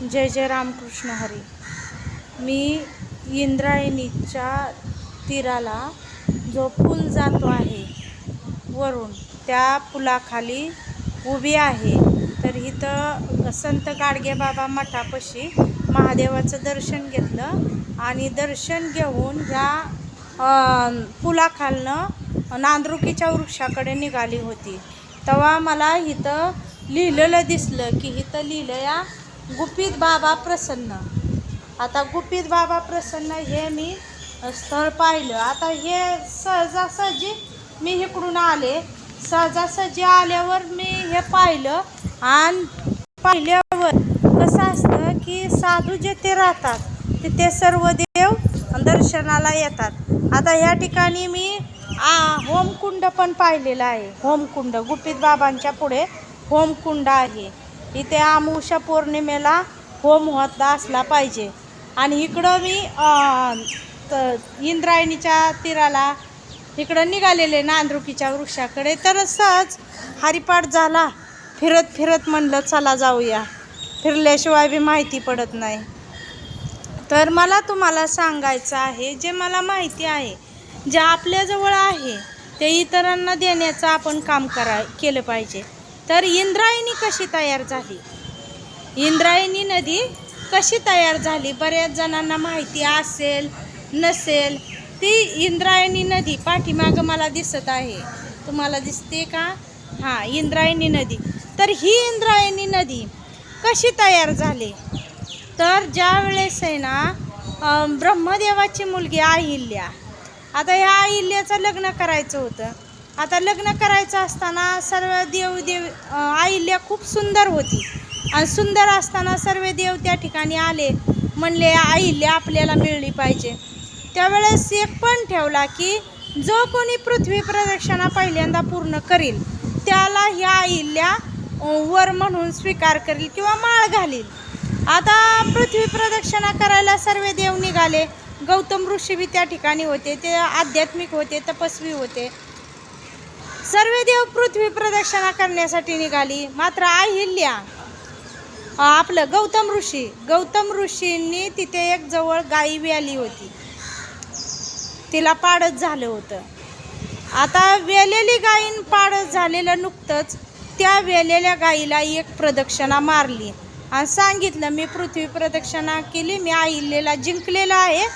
जय जय रामकृष्ण हरी. मी इंद्रायणीच्या तीराला जो पूल जातो आहे वरून त्या पुलाखाली उभी आहे. तर इथं संत गाडगेबाबा मठापाशी महादेवाचं दर्शन घेतलं आणि दर्शन घेऊन ह्या पुलाखालनं नांदरुकीच्या वृक्षाकडे निघाली होती. तेव्हा मला इथं लिहिलेलं दिसलं की इथं लिहिलं या गुपित बाबा प्रसन्न. आता गुपित बाबा प्रसन्न हे मी स्थळ पाहिलं. आता हे सहजासहजी मी इकडून आले. सहजासहजी आल्यावर मी हे पाहिलं आणि पाहिल्यावर कसं असतं की साधू जेथे राहतात तिथे सर्व देव दर्शनाला येतात. आता ह्या ठिकाणी मी आ होमकुंड पण पाहिलेलं आहे. होमकुंड गुपित बाबांच्या पुढे होमकुंड आहे. इथे अमावस्या पौर्णिमेला होम होता असला पाहिजे. आणि इकडं मी इंद्रायणीच्या तीराला इकडं निघालेले नांदरुकीच्या वृक्षाकडे. तर सहज हरिपाठ झाला. फिरत फिरत म्हणलं चला जाऊया. फिरल्याशिवाय बी माहिती पडत नाही. तर मला तुम्हाला सांगायचं आहे जे मला माहिती आहे जे आपल्याजवळ आहे ते इतरांना देण्याचं आपण काम करा केलं पाहिजे. तर इंद्रायणी कशी तयार झाली? इंद्रायणी नदी कशी तयार झाली? बऱ्याच जणांना माहिती असेल नसेल ती इंद्रायणी नदी पाठीमागं मला दिसत आहे. तुम्हाला दिसते का? हां इंद्रायणी नदी. तर ही इंद्रायणी नदी कशी तयार झाली? तर ज्या वेळेस आहे ना ब्रह्मदेवाची मुलगी अहिल्या आता ह्या अहिल्याचं लग्न करायचं होतं. आता लग्न करायचं असताना सर्व देव देव खूप सुंदर होती. आणि सुंदर असताना सर्व देव त्या ठिकाणी आले म्हणले आईल्या आपल्याला मिळली पाहिजे. त्यावेळेस एक पण ठेवला की जो कोणी पृथ्वी प्रदक्षिणा पहिल्यांदा पूर्ण करील त्याला ह्या आईल्या वर म्हणून स्वीकार करील किंवा माळ घालील. आता पृथ्वी प्रदक्षिणा करायला सर्व देव निघाले. गौतम ऋषी बी त्या ठिकाणी होते ते आध्यात्मिक होते तपस्वी होते. सर्व देव पृथ्वी प्रदक्षिणा करण्यासाठी निघाली. मात्र अहिल्या आपलं गौतम ऋषी. गौतम ऋषींनी तिथे एक जवळ गाई व्याली होती. तिला पाडत झालं होतं. आता वेलेली गायीन पाडत झालेलं नुकतंच त्या वेलेल्या गाईला एक प्रदक्षिणा मारली. आणि सांगितलं मी पृथ्वी प्रदक्षिणा केली मी अहिल्याला जिंकलेलं आहे.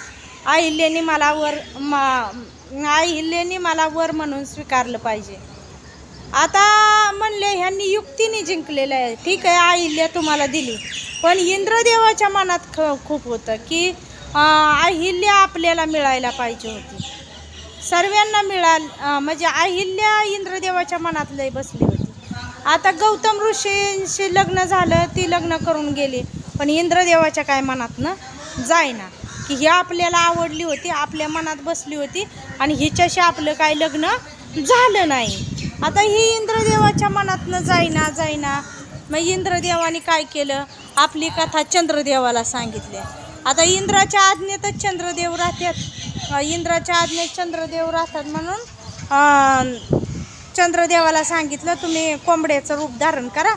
अहिल्याने मला वर मा अहिल्याने मला वर म्हणून स्वीकारलं पाहिजे. आता म्हणले ह्यांनी युक्तीने जिंकलेलं आहे. ठीक आहे अहिल्या तुम्हाला दिली. पण इंद्रदेवाच्या मनात ख खूप होतं की अं, अहिल्या आपल्याला मिळायला पाहिजे होती. सर्वांना मिळाल म्हणजे अहिल्या इंद्रदेवाच्या मनात लय बसली होती. आता गौतम ऋषींशी लग्न झालं ती लग्न करून गेली. पण इंद्रदेवाच्या काय मनातनं जाईना की ही आपल्याला आवडली होती आपल्या मनात बसली होती आणि हिच्याशी आपलं काय लग्न झालं नाही. आता ही इंद्रदेवाच्या मनातनं जाईना जाईना. मग इंद्रदेवाने काय केलं? आपली कथा चंद्रदेवाला सांगितली. आता इंद्राच्या आज्ञेतच चंद्रदेव राहतात. इंद्राच्या आज्ञेत चंद्रदेव राहतात म्हणून चंद्रदेवाला सांगितलं तुम्ही कोंबड्याचं रूप धारण करा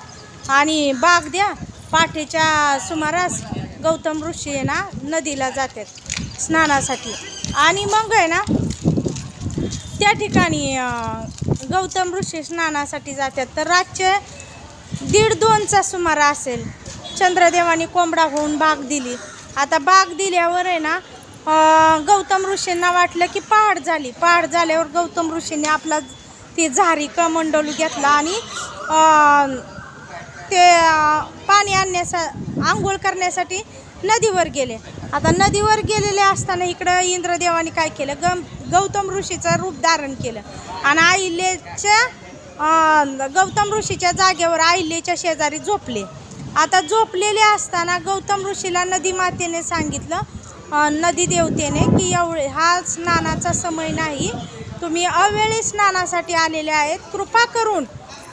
आणि बाग द्या. पाठीच्या सुमारास गौतम ऋषी आहे ना नदीला जातात स्नानासाठी. आणि मग आहे ना त्या ठिकाणी गौतम ऋषी स्नानासाठी जातात. तर रातचे दीड दोनचा सुमार असेल. चंद्रदेवाने कोंबडा होऊन बाग दिली. आता बाग दिल्यावर आहे ना गौतम ऋषींना वाटलं की पहाड झाली. पहाड झाल्यावर गौतम ऋषींनी आपला ती झारी कमंडलू घेतला आणि ते पाणी आणण्यासा आंघोळ करण्यासाठी नदीवर गेले. आता नदीवर गेलेले असताना इकडं इंद्रदेवाने काय केलं? गम गौतम ऋषीचं रूप धारण केलं. आणि आईल्याच्या गौतम ऋषीच्या जागेवर आईल्याच्या शेजारी झोपले. आता झोपलेले असताना गौतम ऋषीला नदी मातेने सांगितलं नदी देवतेने की एवढे हा स्नानाचा समय नाही. तुम्ही अवेळी स्नानासाठी आलेले आहेत. कृपा करून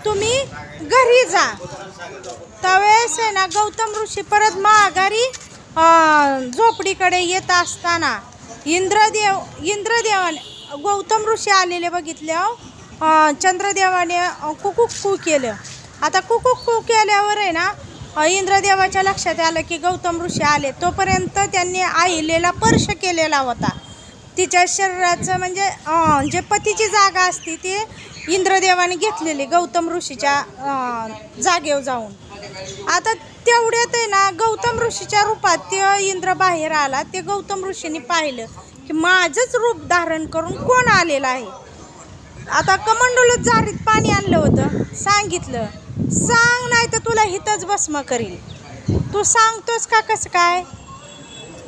तुम्ही घरी जा. त्यावेळेस आहे ना गौतम ऋषी परत माघारी झोपडीकडे येत असताना इंद्रदेव इंद्रदेवाने गौतम ऋषी आलेले बघितले हो. चंद्रदेवाने कुकुक कू केलं. आता कुकुक कू केल्यावर आहे ना इंद्रदेवाच्या लक्षात आलं की गौतम ऋषी आले. तोपर्यंत त्यांनी आईलेला स्पर्श केलेला होता. तिच्या शरीराचं म्हणजे जे पतीची जागा असती ती इंद्रदेवाने घेतलेली गौतम ऋषीच्या जागेवर जाऊन. आता तेवढ्यात आहे ना गौतम ऋषीच्या रूपात ते इंद्र बाहेर आला. ते गौतम ऋषीने पाहिलं की माझंच रूप धारण करून कोण आलेलं आहे? आता कमंडलूत जारीत पाणी आणलं होतं. सांगितलं सांग नाही तर तुला हितच भस्म करील. तू सांगतोस का कसं काय?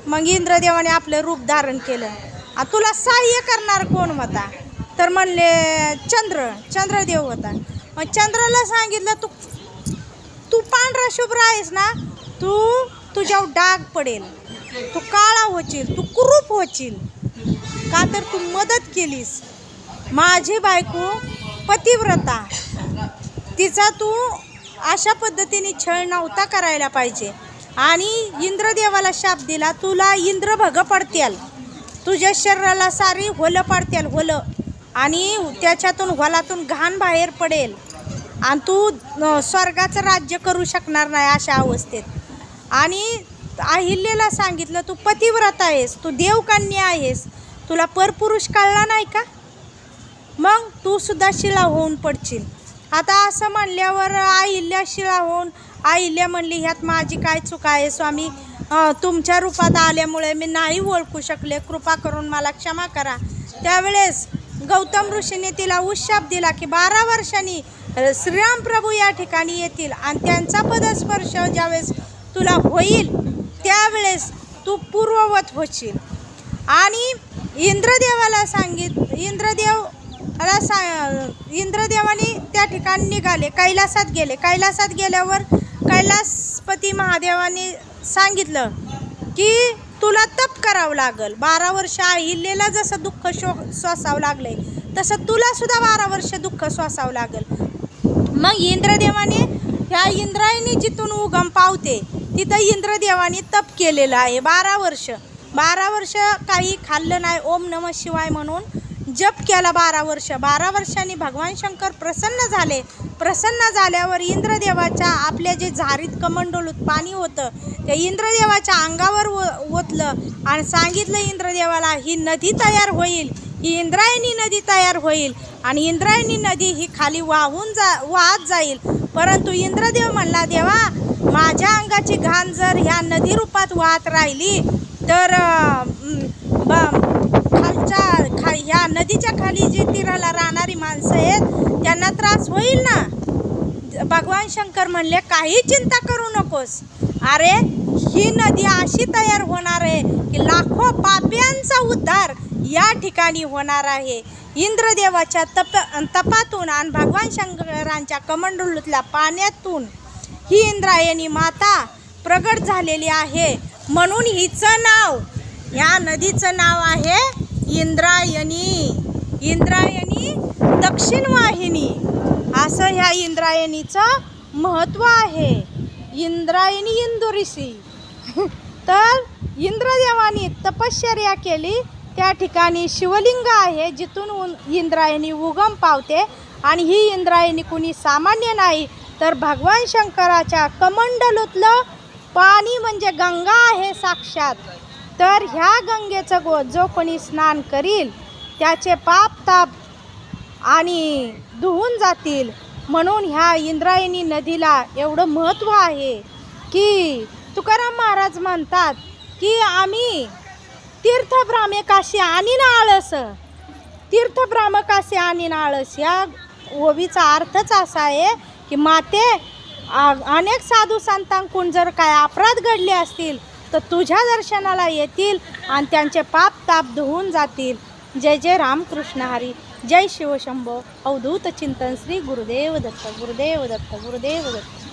मग इंद्रदेवाने आपलं रूप धारण केलं. आ तुला सहाय्य करणार कोण होता तर म्हणले चंद्र चंद्रदेव होता. मग चंद्राला सांगितलं तू तू पांढरा शुभ्र आहेस ना तू तुझ्यावर डाग पडेल. तू काळा होशील तू कुरूप होशील. का तर तू मदत केलीस. माझी बायको पतिव्रता. तिचा तू अशा पद्धतीने छळ नव्हता करायला पाहिजे. आणि इंद्रदेवाला शाप दिला तुला इंद्र भग पडत्याल तुझ्या शरीराला सारी होलं पडत्याल होलं. आणि त्याच्यातून होलातून घाण बाहेर पडेल. आणि तू स्वर्गाचं राज्य करू शकणार नाही अशा अवस्थेत. आणि अहिल्याला सांगितलं तू पतिव्रत आहेस तू देवकन्या आहेस. तुला परपुरुष कळला नाही का? मग तू सुद्धा शिला होऊन पडशील. आता असं म्हणल्यावर अहिल्या शिला होऊन अहिल्या म्हणली ह्यात माझी काय चूक आहे स्वामी? तुमच्या रूपात आल्यामुळे मी नाही ओळखू शकले. कृपा करून मला क्षमा करा. त्यावेळेस गौतम ऋषीने तिला उशाप दिला की बारा वर्षांनी श्रीराम प्रभू या ठिकाणी येतील आणि त्यांचा पदस्पर्श ज्यावेळेस तुला होईल त्यावेळेस तू पूर्ववत होशील. आणि इंद्रदेवाला सांगित इंद्रदेव ला सा इंद्रदेवाने त्या ठिकाणी निघाले कैलासात गेले. कैलासात गेल्यावर कैलासपती महादेवाने सांगितलं की तुला तप करावं लागल. बारा वर्ष अहिल्याला जसं दुःख शो सोसावं लागलंय तसं तुला सुद्धा बारा वर्ष दुःख सोसावं लागल. मग इंद्रदेवाने ह्या इंद्रायणी जिथून उगम पावते तिथं इंद्रदेवाने तप केलेलं आहे बारा वर्ष. बारा वर्ष काही खाल्लं नाही ओम नम शिवाय म्हणून. जप केला बारा वर्ष. बारा वर्षांनी भगवान शंकर प्रसन्न झाले. प्रसन्न झाल्यावर इंद्रदेवाच्या आपल्या जे झारीत कमंडोलूत पाणी होतं त्या इंद्रदेवाच्या अंगावर ओ ओतलं आणि सांगितलं इंद्रदेवाला ही नदी तयार होईल. ही इंद्रायणी नदी तयार होईल आणि इंद्रायणी नदी ही खाली वाहून जा वाहत जाईल. परंतु इंद्रदेव म्हणला देवा माझ्या अंगाची घाण जर ह्या नदी रूपात वाहत राहिली तर ब- ह्या नदीच्या खाली जी तीराला राहणारी माणसं आहेत त्यांना त्रास होईल ना? भगवान शंकर म्हणले काही चिंता करू नकोस. अरे ही नदी अशी तयार होणार आहे की लाखो पाप्यांचा उद्धार या ठिकाणी होणार आहे. इंद्रदेवाच्या तप तपातून आणि भगवान शंकरांच्या कमंडलूतल्या पाण्यातून ही इंद्रायणी माता प्रगट झालेली आहे. म्हणून हिचं नाव या नदीचं नाव आहे इंद्रायणी. इंद्रायणी दक्षिण वाहिनी. असं ह्या इंद्रायणीचं महत्त्व आहे. इंद्रायणी इंदुरिसी तर इंद्रदेवानी तपश्चर्या केली. त्या ठिकाणी शिवलिंग आहे जिथून इंद्रायणी उगम पावते. आणि ही इंद्रायणी कुणी सामान्य नाही तर भगवान शंकराच्या कमंडलूतलं पाणी म्हणजे गंगा आहे साक्षात. तर ह्या गंगेचं गो जो कोणी स्नान करील त्याचे पाप ताप आणि धुवून जातील. म्हणून ह्या इंद्रायणी नदीला एवढं महत्त्व आहे की तुकाराम महाराज म्हणतात की आम्ही तीर्थभ्रामेकाशी आणि ना आळस तीर्थभ्रामकाशी आणि ना आळस या ओवीचा अर्थच असा आहे की माते अनेक साधू संतांकून जर काय अपराध घडले असतील तर तुझ्या दर्शनाला येतील आणि त्यांचे पाप ताप धुवून जातील. जय जय रामकृष्ण हरी. जय शिवशंभो अवधूत चिंतन श्री गुरुदेव दत्त गुरुदेव दत्त गुरुदेव दत्त.